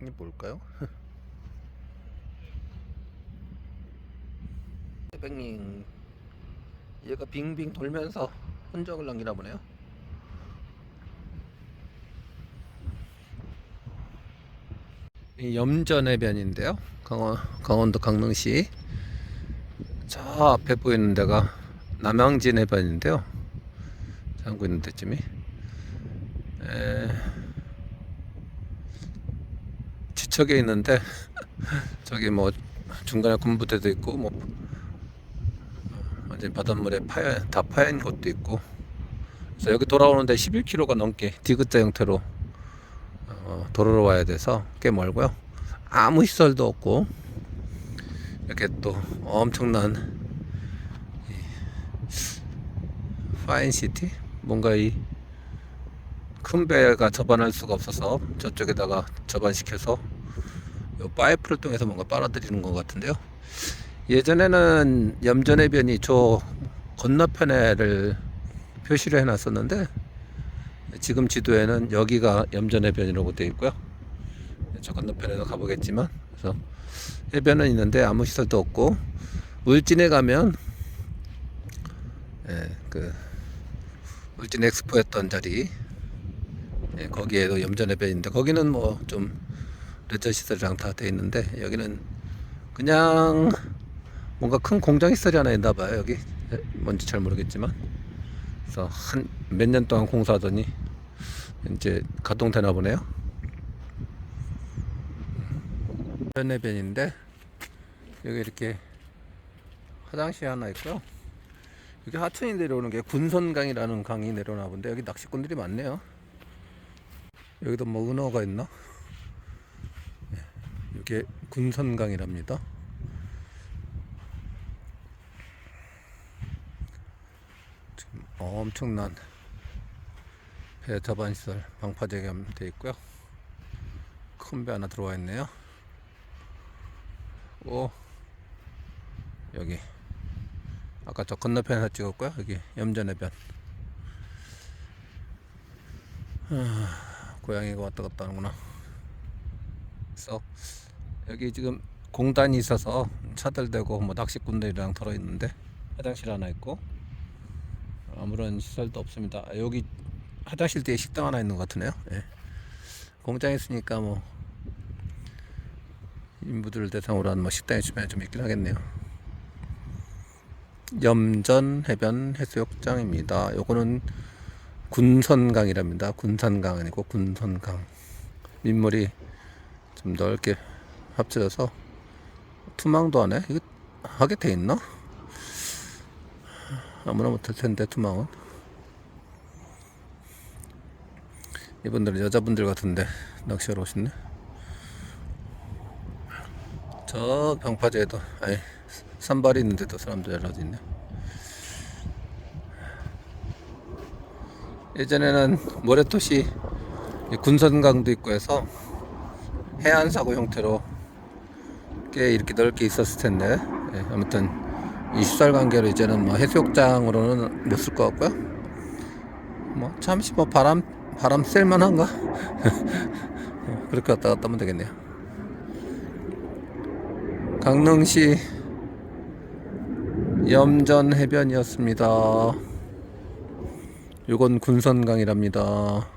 이게 뭘까요? 해백링 얘가 빙빙 돌면서 흔적을 남기나 보네요. 이 염전해변인데요. 강원 강원도 강릉시 저 앞에 보이는 데가 남양진 해변인데요. 잠고 있는 데쯤이 에... 지척에 있는데 저기 뭐 중간에 군부대도 있고 뭐 완전 바닷물에 파여 다 파인 곳도 있고. 그래서 여기 돌아오는데 11km가 넘게 디귿자 형태로 어, 도로로 와야 돼서 꽤 멀고요. 아무 시설도 없고 이렇게 또 엄청난 이 파인 시티 뭔가 이 큰 배가 접안할 수가 없어서 저쪽에다가 접안시켜서 요 파이프를 통해서 뭔가 빨아들이는 것 같은데요. 예전에는 염전해변이 저 건너편에를 표시를 해놨었는데 지금 지도에는 여기가 염전해변이라고 되어 있고요. 저 건너편에도 가보겠지만 그래서 해변은 있는데 아무 시설도 없고 울진에 가면 예, 그 울진 엑스포 했던 자리 예, 거기에도 염전해변인데 거기는 뭐 좀 레저 시설이랑 다 돼 있는데 여기는 그냥 뭔가 큰 공장 시설이 하나 있나 봐요 여기. 예, 뭔지 잘 모르겠지만. 그래서 한 몇 년 동안 공사하더니 이제 가동되나 보네요. 염전해변인데 여기 이렇게 화장실 하나 있고요. 여기 하천이 내려오는 게 군선강이라는 강이 내려오나 본데 여기 낚시꾼들이 많네요. 여기도 뭐 은어가 있나? 네, 이게 군선강이랍니다. 지금 엄청난 배 접안시설 방파제 겸돼 있고요. 큰 배 하나 들어와 있네요. 오 여기 아까 저 건너편에서 찍었고요. 여기 염전해변. 고양이가 왔다 갔다 하는구나. 그래서 여기 지금 공단이 있어서 차들 대고 뭐 낚시꾼들이랑 털어 있는데 화장실 하나 있고 아무런 시설도 없습니다. 아, 여기 화장실 뒤에 식당 하나 있는 것 같으네요. 예. 공장 있으니까 뭐 인부들을 대상으로 한 뭐 식당이 주변에 좀 있긴 하겠네요. 염전 해변 해수욕장입니다. 요거는 군선강이랍니다. 군산강 아니고 군선강. 민물이 좀 넓게 합쳐져서 투망도 하네. 이거 하게 돼 있나? 아무나 못할 텐데 투망은. 이분들은 여자분들 같은데 낚시하러 오셨네. 저 병파제에도 아니 산발이 있는데도 사람들 여러 있네. 예전에는 모래토시 이 군선강도 있고 해서 해안 사고 형태로 꽤 이렇게 넓게 있었을 텐데 예, 아무튼 이 시설 관계로 이제는 뭐 해수욕장으로는 못 쓸 것 같고요 뭐 잠시 뭐 바람 바람 쐴만한가 그렇게 왔다 갔다 하면 되겠네요 강릉시 염전 해변이었습니다. 요건 군선강이랍니다.